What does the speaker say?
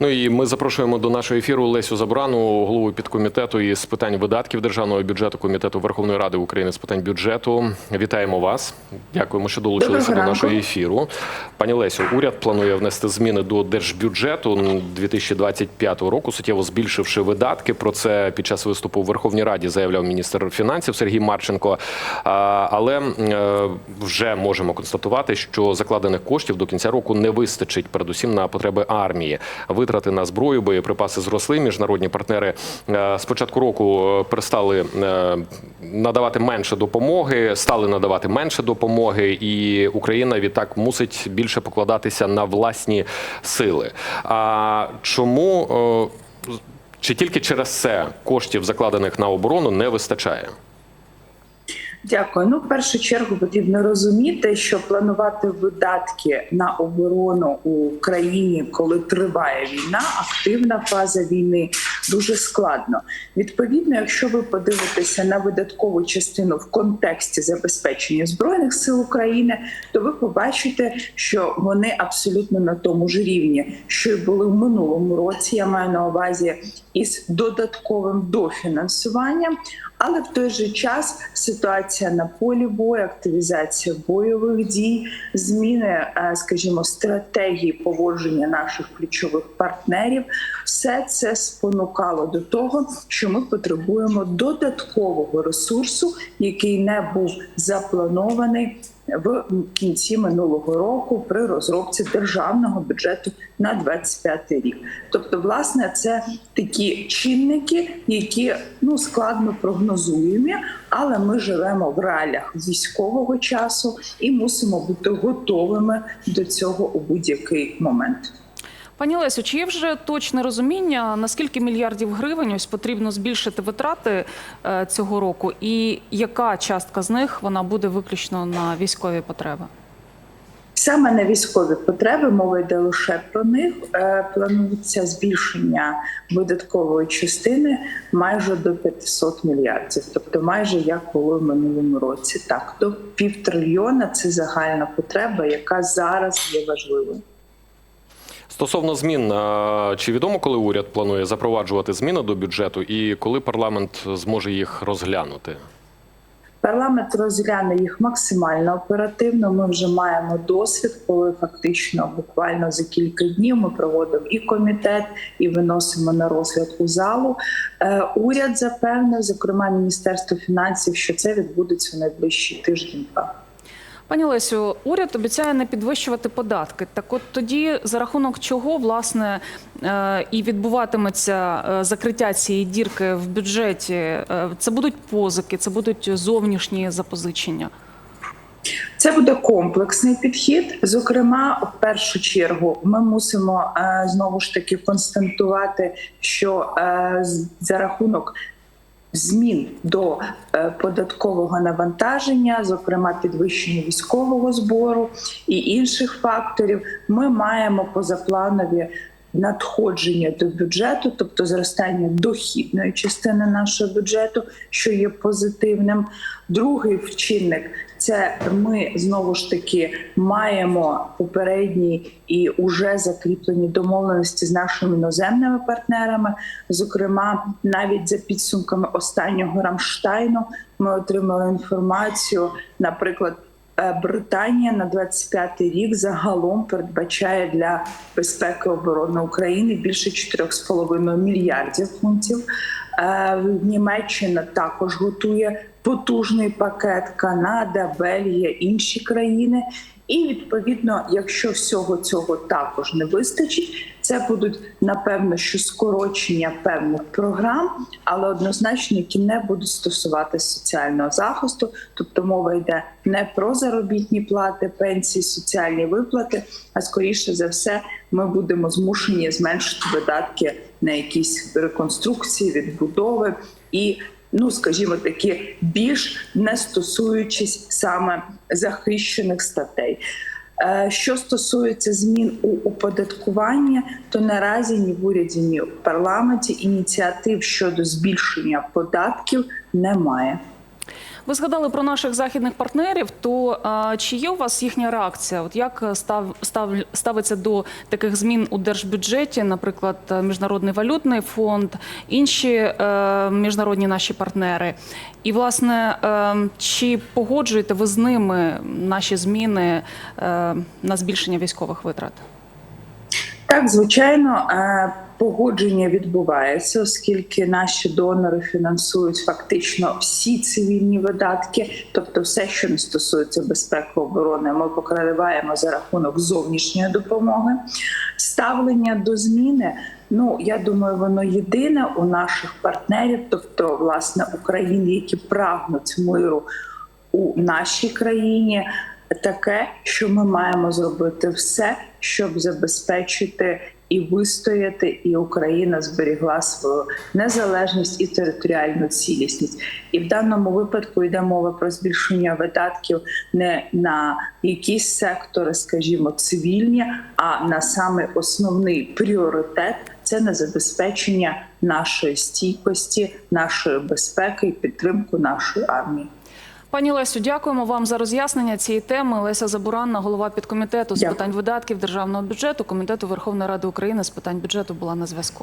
Ну і ми запрошуємо до нашого ефіру Лесю Забрану, голову підкомітету із питань видатків державного бюджету комітету Верховної Ради України з питань бюджету. Вітаємо вас. Дякуємо, що долучилися Доброго до нашого ранку. ефіру. Пані Лесю, уряд планує внести зміни до держбюджету 2025 року, суттєво збільшивши видатки. Про це під час виступу в Верховній Раді заявляв міністр фінансів Сергій Марченко. Але е, вже можемо констатувати, що закладених коштів до кінця року не вистачить, передусім на потреби армії. Витрати на зброю, боєприпаси зросли. Міжнародні партнери е, з початку року е, перестали е, надавати менше допомоги, стали надавати менше допомоги, і Україна відтак мусить більше покладатися на власні сили. А чому чи тільки через це коштів, закладених на оборону, не вистачає? Дякую. Ну, в першу чергу потрібно розуміти, що планувати видатки на оборону у країні, коли триває війна, активна фаза війни, дуже складно. Відповідно, якщо ви подивитеся на видаткову частину в контексті забезпечення збройних сил України, то ви побачите, що вони абсолютно на тому ж рівні, що й були в минулому році. Я маю на увазі із додатковим дофінансуванням. Але в той же час ситуація на полі бою, активізація бойових дій, зміни, е, скажімо, стратегії поводження наших ключових партнерів, все це спонукало до того, що ми потребуємо додаткового ресурсу, який не був запланований в кінці минулого року при розробці державного бюджету на 25 рік. Тобто, власне, це такі чинники, які ну складно прогнозуємі, але ми живемо в реаліях військового часу і мусимо бути готовими до цього у будь-який момент. Пані Лесю, чи є вже точне розуміння, наскільки мільярдів гривень ось потрібно збільшити витрати е, цього року, і яка частка з них вона буде виключно на військові потреби? Саме на військові потреби мова йде лише про них. Е, Планується збільшення видаткової частини майже до 500 мільярдів, тобто майже як було в минулому році. Так, до півтрильйона це загальна потреба, яка зараз є важливою. Стосовно змін, чи відомо, коли уряд планує запроваджувати зміни до бюджету, і коли парламент зможе їх розглянути? Парламент розгляне їх максимально оперативно. Ми вже маємо досвід, коли фактично буквально за кілька днів ми проводимо і комітет, і виносимо на розгляд у залу. Е, уряд запевнив, зокрема Міністерство фінансів, що це відбудеться в найближчий тиждень-два. Пані Лесю, уряд обіцяє не підвищувати податки. Так, от тоді за рахунок чого власне е, і відбуватиметься е, закриття цієї дірки в бюджеті? Е, Це будуть позики, це будуть зовнішні запозичення. Це буде комплексний підхід. Зокрема, в першу чергу, ми мусимо знову ж таки констатувати, що за рахунок змін до е, податкового навантаження, зокрема підвищення військового збору і інших факторів, ми маємо позапланові. Надходження до бюджету, тобто зростання дохідної частини нашого бюджету, що є позитивним. Другий вчинник це ми знову ж таки маємо попередні і уже закріплені домовленості з нашими іноземними партнерами. Зокрема, навіть за підсумками останнього Рамштайну ми отримали інформацію, наприклад. Е, Британія на 25-й рік загалом передбачає для безпеки оборони України більше 4,5 мільярдів фунтів. Е, Німеччина також готує потужний пакет, Канада, Бельгія, інші країни. І відповідно, якщо всього цього також не вистачить, це будуть напевно що скорочення певних програм, але однозначно, які не будуть стосуватися соціального захисту. Тобто мова йде не про заробітні плати, пенсії, соціальні виплати, а скоріше за все, ми будемо змушені зменшити видатки на якісь реконструкції, відбудови і ну скажімо такі, більш не стосуючись саме захищених статей. Е, Що стосується змін у оподаткуванні, то наразі ні в уряді, ні в парламенті ініціатив щодо збільшення податків немає. Ви згадали про наших західних партнерів. То а, чи є у вас їхня реакція? От як став, став ставиться до таких змін у держбюджеті, наприклад, Міжнародний валютний фонд, інші е, міжнародні наші партнери? І власне, е, чи погоджуєте ви з ними наші зміни е, на збільшення військових витрат? Так, звичайно, е, погодження відбувається, оскільки наші донори фінансують фактично всі цивільні видатки, тобто все, що не стосується безпеки оборони, ми покриваємо за рахунок зовнішньої допомоги. Ставлення до зміни. Ну я думаю, воно єдине у наших партнерів, тобто власне України, які прагнуть миру у нашій країні, таке, що ми маємо зробити все, щоб забезпечити і вистояти, і Україна зберігла свою незалежність і територіальну цілісність. І в даному випадку йде мова про збільшення видатків не на якісь сектори, скажімо, цивільні, а на саме основний пріоритет це на забезпечення нашої стійкості, нашої безпеки і підтримку нашої армії. Пані Лесю, дякуємо вам за роз'яснення цієї теми. Леся Забуранна, голова підкомітету з Дякую. питань видатків державного бюджету, комітету Верховної Ради України з питань бюджету була на зв'язку.